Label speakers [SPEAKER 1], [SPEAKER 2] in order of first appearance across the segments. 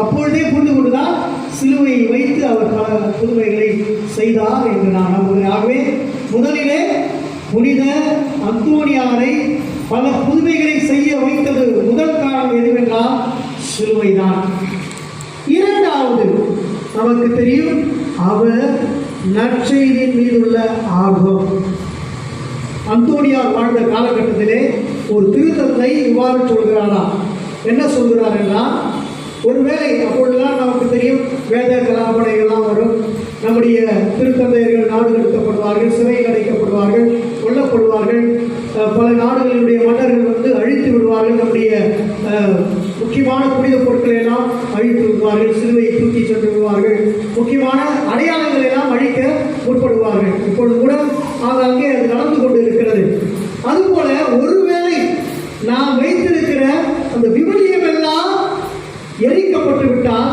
[SPEAKER 1] அப்பொழுதே புரிந்து கொண்டுதான் சிலுவையை வைத்து அவர் பல புதுமைகளை செய்தார் என்று நான் நம்புகிறேன். ஆகவே முதலிலே புனித அந்தோணியாரை பல புதுமைகளை செய்ய வைத்தது முதல் காரணம் எதுவென்றால் சிலுவைதான். இரண்டாவது நமக்கு தெரியும் அவர் நற்செய்தியின் மீதுள்ள ஆர்வம். அந்தோனியார் வாழ்ந்த காலகட்டத்திலே ஒரு திருத்தத்தை இவ்வாறு சொல்கிறாரா என்ன சொல்கிறார் என்றால் ஒருவேளை அப்பொழுதுதான் நமக்கு தெரியும் வேத கலாபடைகள்லாம் வரும். நம்முடைய திருத்தந்தையர்கள் நாடு கடத்தப்படுவார்கள் சிறையில் அடைக்கப்படுவார்கள் கொல்லப்படுவார்கள். பல நாடுகளுடைய மன்னர்கள் வந்து அழித்து விடுவார்கள். நம்முடைய முக்கியமான புனித பொருட்களை எல்லாம் அழித்து விடுவார்கள். சிலுவை தூக்கி சென்று விடுவார்கள். முக்கியமான அடையாளங்களை எல்லாம் அழிக்க முற்படுவார்கள். இப்பொழுது கூட ஆங்காங்கே அது நடந்து கொண்டு இருக்கிறது அதுபோல ஒருவேளை நாம் வைத்திருக்கிற அந்த விவிலியம் எல்லாம் எரிக்கப்பட்டு விட்டால்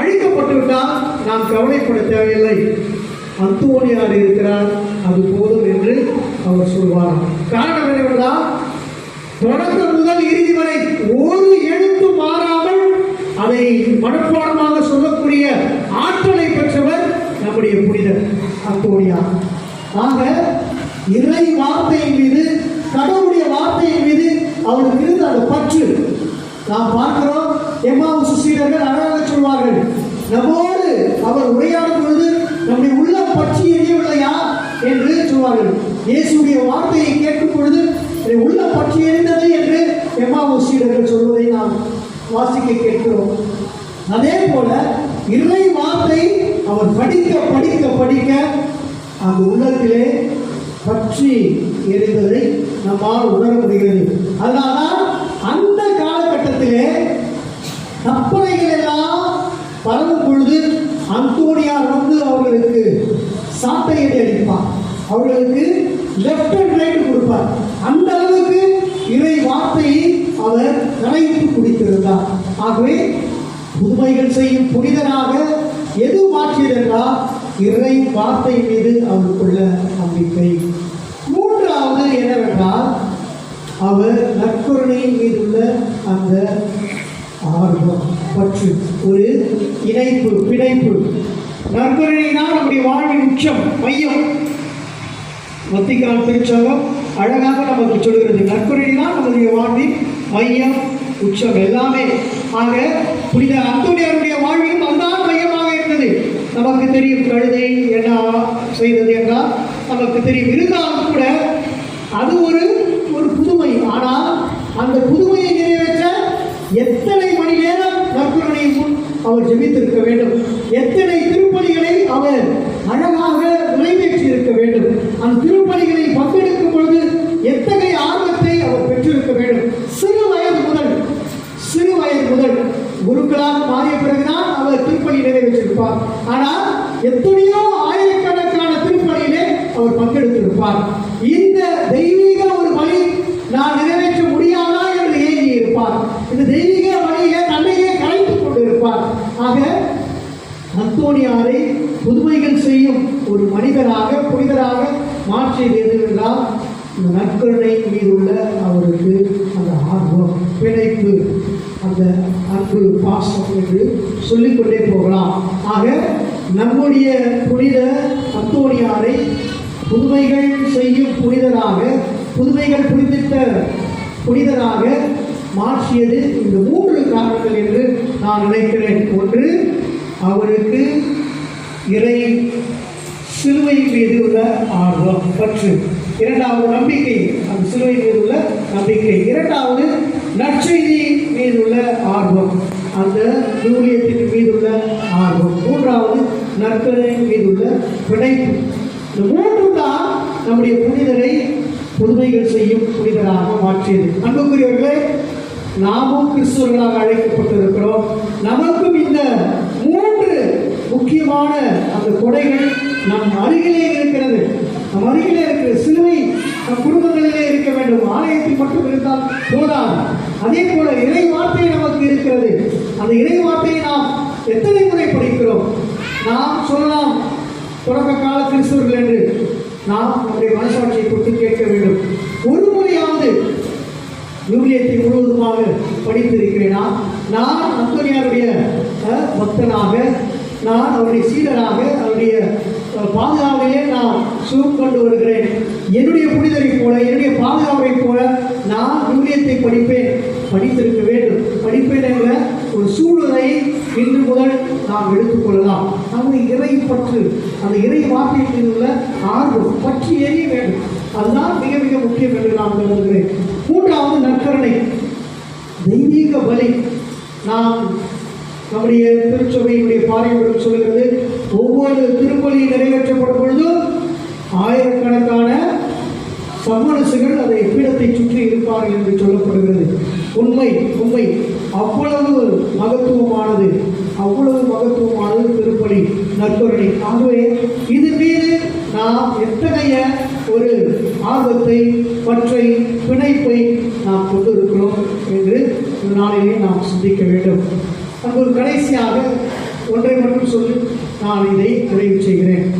[SPEAKER 1] அழிக்கப்பட்டு விட்டால் நாம் கவலைப்பட தேவையில்லை. அந்தோனியார் இருக்கிறார். அது போதும் என்று அவர் சொல்வார். காரணம் என்னவென்றால் தொடக்கம் முதல் இறுதி வரை ஒரு எழுத்து மாறாமல் அதை மனப்பாடமாக சொல்லக்கூடிய ஆற்றலை பெற்றவர் நம்முடைய புனிதர் அந்தோனியார். ஆக இறை வார்த்தையின் மீது கடவுளுடைய வார்த்தையின் மீது அவருக்கு இருந்த அந்த பற்று. நாம் பார்க்கிறோம் எம்மாவு சுசீடர்கள் அழகாக நம்மோடு அவர் உரையாடும் பொழுது நம்முடைய உள்ள பற்றி எரியவில்லையா என்று சொல்வார்கள். இயேசுடைய வார்த்தையை கேட்கும் பொழுது உள்ள பற்றி எரிந்தது என்று எம்மா ஊசியர்கள் சொல்வதை நாம் வாசிக்க கேட்கிறோம். அதே போல இறை வார்த்தை அவர் படிக்க படிக்க படிக்க அந்த உள்ளத்திலே பற்றி எரிந்ததை நம்மால் உணர முடிகிறது. அதனால்தான் அந்த காலகட்டத்திலே கப்பலைகள் எல்லாம் பரவும் பொழுது அந்தோனியார் வந்து அவர்களுக்கு சாட்டையடி அடிப்பார். அவர்களுக்கு லெஃப்ட் அண்ட் ரைட் கொடுப்பார். அந்த அளவுக்கு இறை வார்த்தையை அவர் கலைத்து குடித்திருந்தார். ஆகவே புதுமைகள் செய்யும் புனிதனாக எது மாற்றியது என்றால் இறை வார்த்தை மீது அவருக்குள்ள நம்பிக்கை. மூன்றாவது என்னவென்றால் அவர் நற்கருணையின் மீதுள்ள அந்த ஆர்வம். பற்று ஒரு இணைப்பு பிணைப்பு. நற்கருணை தான் நம்முடைய வாழ்வின் உச்சம் மையம். மத்திக்கால் திருச்சங்கம் அழகாக நமக்கு சொல்கிறது நற்கருணை தான் நம்முடைய வாழ்வின் மையம் உச்சம் எல்லாமே. ஆக புனித அத்துடையருடைய வாழ்விலும் அதுதான் மையமாக இருந்தது. நமக்கு தெரியும் கழுதை என்ன செய்தது என்றால் நமக்கு தெரியும் இருந்தாலும் கூட அது ஒரு ஒரு புதுமை. ஆனால் அந்த புதுமையை நிறைவேற்ற எத்தனை அவர் ஜெபித்திருக்க வேண்டும். எத்தனை திருப்பலிகளை அவர் அழகாக நிறைவேற்றி இருக்க வேண்டும். அந்த திருப்பலிகளை பங்கெடுக்கும் பொழுது எத்தகைய ஆர்வத்தை அவர் பெற்றிருக்க வேண்டும். சிறு வயது முதல் சிறு வயது முதல் குருக்களாக மாறிய பிறகுதான் அவர் திருப்பலி நிறைவேற்றிருப்பார். ஆனால் எத்தனையோ ஆயிரக்கணக்கான திருப்பலியிலே அவர் பங்கெடுத்திருப்பார். இந்த தெய்வீக ஒரு பணி நான் நிறைவேற்ற முடியாதா என்று ஏங்கி இருப்பார். இந்த தெய்வீக அந்தோனியாரை புதுமைகள் செய்யும் ஒரு மனிதராக புனிதராக மாற்றியது எதுவென்றால் இந்த நற்கருணை மீதுள்ள அவருக்கு அந்த ஆர்வம் பிணைப்பு அந்த அன்பு பாசம் என்று சொல்லிக்கொண்டே போகலாம். ஆக நம்முடைய புனித அந்தோனியாரை புதுமைகள் செய்யும் புனிதராக புதுமைகள் புரிந்திட்ட புனிதராக மாற்றியது இந்த மூன்று காரணங்கள் என்று நான் நினைக்கிறேன். ஒன்று அவருக்கு இறை சிலுவை மீது உள்ள ஆர்வம் பற்று. இரண்டாவது நம்பிக்கை அந்த சிலுவை மீது உள்ள நம்பிக்கை. இரண்டாவது நற்செய்தி மீது உள்ள ஆர்வம் அந்த ஊழியத்தின் மீது உள்ள ஆர்வம். மூன்றாவது நற்கரை மீது உள்ள பிணைப்பு. இந்த மூன்று தான் நம்முடைய புனிதரை புதுமைகள் செய்யும் புனிதராக மாற்றியது. அன்புக்குரியவர்களே நாமும் கிறிஸ்துவர்களாக அழைக்கப்பட்டிருக்கிறோம். நமக்கும் இந்த முக்கியமான அந்த கொடைகள் நம் அருகிலே இருக்கிறது. நம் அருகிலே இருக்கிற சிலுவை நம் குடும்பங்களிலே இருக்க வேண்டும். ஆலயத்தில் மட்டும் இருந்தால் போதாது. அதே போல இறை வார்த்தை நமக்கு இருக்கிறது. அந்த இறை வார்த்தையை நாம் எத்தனை முறை படிக்கிறோம்? நாம் சொல்லலாம் தொடக்க கால கிறிஸ்தவர்கள் என்று நாம் நம்முடைய மனசாட்சியை கொடுத்து கேட்க வேண்டும். ஒரு முறையாவது விவிலியத்தை முழுவதுமாக படித்திருக்கிறேனா? நான் அந்தோனியாருடைய பக்தனாக நான் அவருடைய சீடராக அவருடைய பாதுகாவலையே நான் சுகம் கொண்டு வருகிறேன். என்னுடைய புனிதரை போல என்னுடைய பாதுகாப்பை போல நான் விவிலியத்தை படிப்பேன். படித்திருக்க வேண்டும். படிப்பேன் என்ற ஒரு சூழலை இன்று முதல் நாம் எடுத்துக்கொள்ளலாம் அந்த இறை பற்று அந்த இறை வார்த்தையில் உள்ள ஆர்வம் பற்றி எரிய வேண்டும் அதுதான் மிக மிக முக்கியம் என்று நான் கருதுகிறேன் மூன்றாவது நற்கருணை தெய்வீக பலி நாம் நம்முடைய திருச்சபையினுடைய சொல்கிறது ஒவ்வொரு திருப்பலியும் நிறைவேற்றப்படும் பொழுதும் ஆயிரக்கணக்கான சமரசுகள் அதை பீடத்தை சுற்றி இருப்பார்கள் என்று சொல்லப்படுகிறது. உண்மை உண்மை. அவ்வளவு மகத்துவமானது அவ்வளவு மகத்துவமானது திருப்பலி நற்கருணை. ஆகவே இது மீது நாம் எத்தகைய ஒரு ஆர்வத்தை பற்றை பிணைப்பை நாம் கொண்டிருக்கிறோம் என்று இந்த நாளிலே நாம் சிந்திக்க வேண்டும். அங்கு ஒரு கடைசியாக ஒன்றை மட்டும் சொல்லி நான் இதை நிறைவு செய்கிறேன்.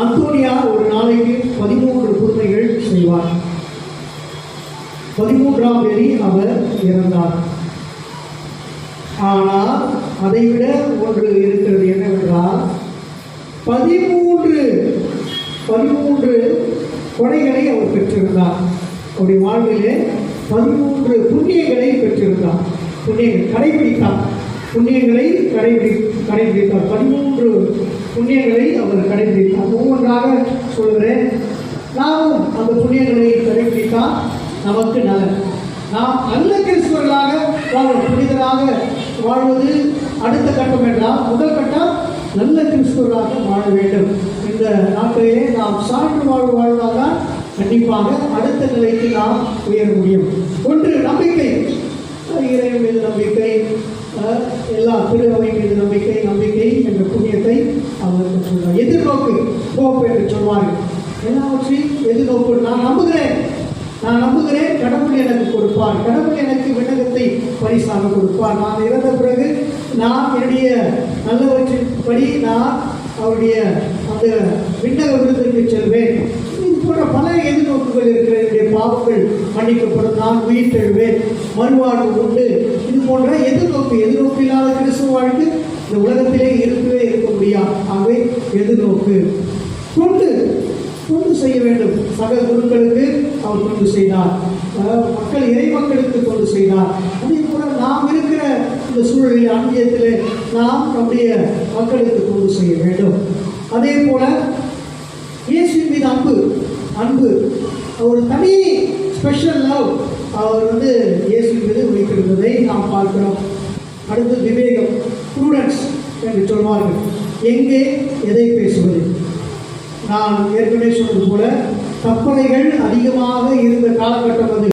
[SPEAKER 1] அந்தோனியா ஒரு நாளைக்கு பதிமூன்று புதுமைகள் செய்வார். பதிமூன்றாம் தேதி அவர் இறந்தார். ஆனால் அதைவிட ஒன்று இருக்கிறது என்னவென்றால் பதிமூன்று பதிமூன்று கொடைகளை அவர் பெற்றிருந்தார். அவருடைய வாழ்விலே பதிமூன்று புண்ணியங்களை பெற்றிருந்தார். புண்ணியங்கள் கடைபிடித்தார். புண்ணியங்களை கடைபிடி கடைபிடித்தார். பதிமூன்று புண்ணியங்களை அவர் கடைபிடித்தார். ஒவ்வொன்றாக சொல்கிறேன் நாமும் அந்த புண்ணியங்களை கடைபிடித்தால் நமக்கு நலன். நாம் நல்ல கிறிஸ்துவர்களாக வாழும் புனிதராக வாழ்வது அடுத்த கட்டம் என்றால் முதல் கட்டம் நல்ல கிறிஸ்துவராக வாழ வேண்டும். இந்த நாட்களிலே நாம் சான்று வாழ்வு வாழ்ந்தால்தான் கண்டிப்பாக அடுத்த நிலைக்கு நாம் உயர முடியும். ஒன்று நம்பிக்கை. இறைவன் மீது நம்பிக்கை. எல்லா திருவை நம்பிக்கை நம்பிக்கை என்ற புண்ணியத்தை அவர் சொல்றார் எதிர்நோக்கு போப்பு என்று சொல்வார்கள். எல்லாவற்றையும் எதிர்நோக்கு நான் நம்புகிறேன். நான் நம்புகிறேன். கடவுள் எனக்கு கொடுப்பார். கடவுள் எனக்கு விண்ணகத்தை பரிசாக கொடுப்பார். நான் இறந்த பிறகு நான் என்னுடைய நல்லவற்றின்படி நான் அவருடைய அந்த விண்ணக விருதுக்கு செல்வேன். இது போன்ற பல எதிர்நோக்குகள் இருக்கிற என்னுடைய பாவங்கள் மன்னிக்கப்படும். நான் உயிர் தழுவேன் மறுவாழ்வு உண்டு. இது போன்ற எதிர்நோக்கு எதிர்நோக்கு இல்லாத கிறிஸ்துவ வாழ்க்கை இந்த உலகத்திலே இருக்கவே இருக்க முடியாது. ஆகவே எதிர்நோக்கு தொண்டு. தொண்டு செய்ய வேண்டும். சக குருக்களுக்கு அவர் தொண்டு செய்தார். மக்கள் இறை மக்களுக்கு தொண்டு செய்தார். அதே போல நாம் இருக்கிற இந்த சூழலில் அந்தியத்தில் நாம் நம்முடைய மக்களுக்கு தொண்டு செய்ய வேண்டும். அதே போல இயேசுவின் மீது அன்பு. அன்பு. ஒரு தனி ஸ்பெஷல் லவ் அவர் வந்து இயேசு மீது வைத்திருந்ததை நாம் பார்க்கிறோம். அடுத்து விவேகம் ப்ரூடன்ஸ் என்று சொல்வார்கள். எங்கே எதை பேசுவது? நான் ஏற்கனவே சொன்னது போல கற்பனைகள் அதிகமாக இருந்த காலகட்டம் அது